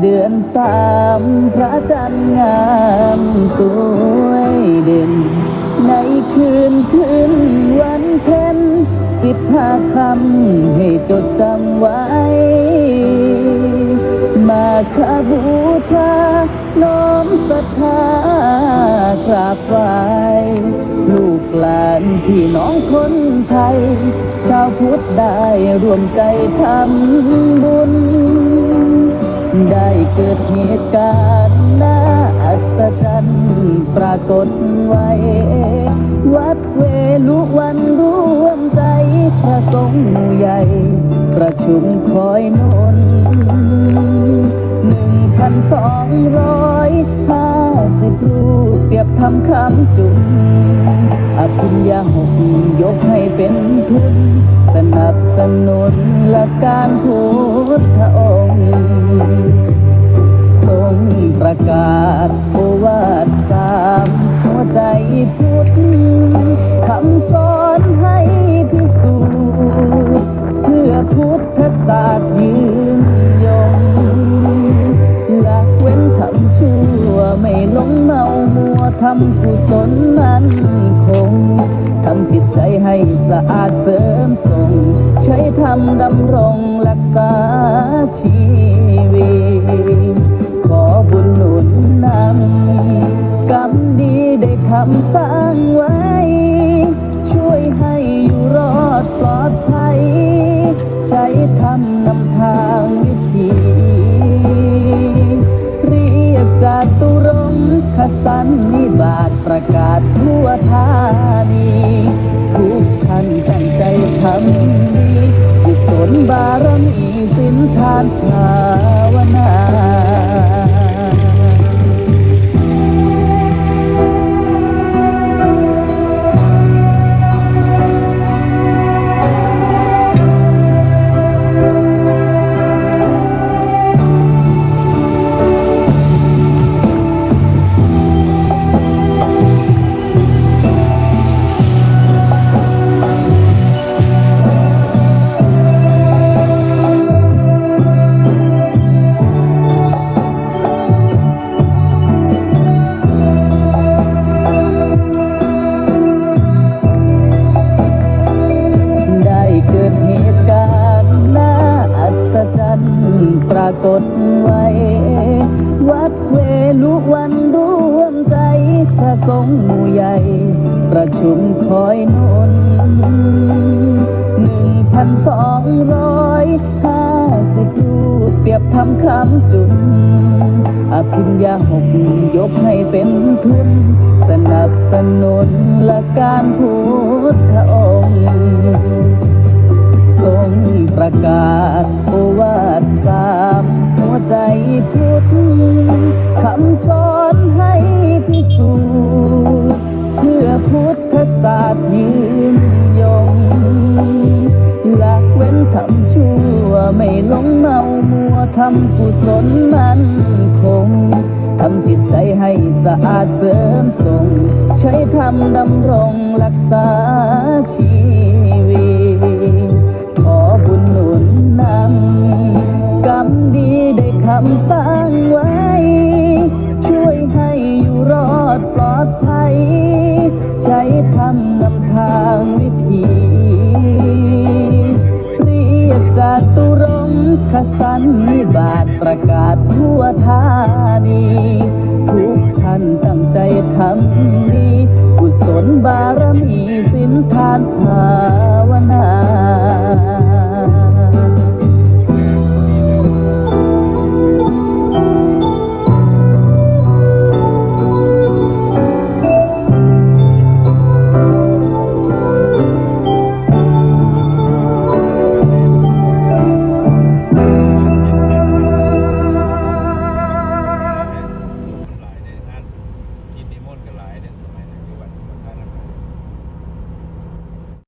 เดือนสามพระจันทร์งามสวยเด่น ในคืนคืนวันเพ็ญสิบห้าคำให้จดจำไว้ มาคาบูชา น้อมศรัทธากราบไหว้ลูกหลานพี่น้องคนไทย ชาวพุทธได้รวมใจทำบุญ ได้เกิดเหตุการณ์น่าอัศจรรย์ปรากฏไว้ วัดเวลุวันร่วมใจพระสงฆ์ใหญ่ ประชุมคอยนนหนึ่งพันสองร้อยห้าสิบรูปเปรียบทำคำจุนอภิญญาหกยกให้เป็นทุนสนับสนุนหลักการพุทธอง ประกาศโอวาทสามหัวใจพุทธคำสอนให้พิสูจน์เพื่อพุทธศาสตร์ยืนยงละเว้นทำชั่วไม่ลงเมามัวทำกุศลมันคงทำจิตใจให้สะอาดเสริมส่ง ใช้ธรรมดำรงรักษาชี ได้ทำสร้างไว้ ช่วยให้อยู่รอดปลอดภัย ใจทำากฏไว้ วัดเวลุวันร่วมใจ พระสงฆ์หมู่ใหญ่ ประชุมคอยนนหนึ่งพันสองร้อยห้าสิบรูปเปรียบทำคำจุนอภิญญาหกยกให้เป็นทุนสนับสนุนหลักการพุทธองค์ทรง ประกาศโอวาทสามหัวใจพุทธคำสอนให้พิสูจน์เพื่อพุทธศาสตร์ยืนยงละเว้นทำชั่วไม่หลงเมามัวทำกุศลมันคงทำจิตใจให้สะอาดเสริมส่ง ใช้ธรรมดำรงรักษาชี ดีได้ทำสร้างไว้ ช่วยให้อยู่รอดปลอดภัย ใช้ทำนำทางวิธีเรียกจาตุรงคสันนิบาตประกาศทั่วธานี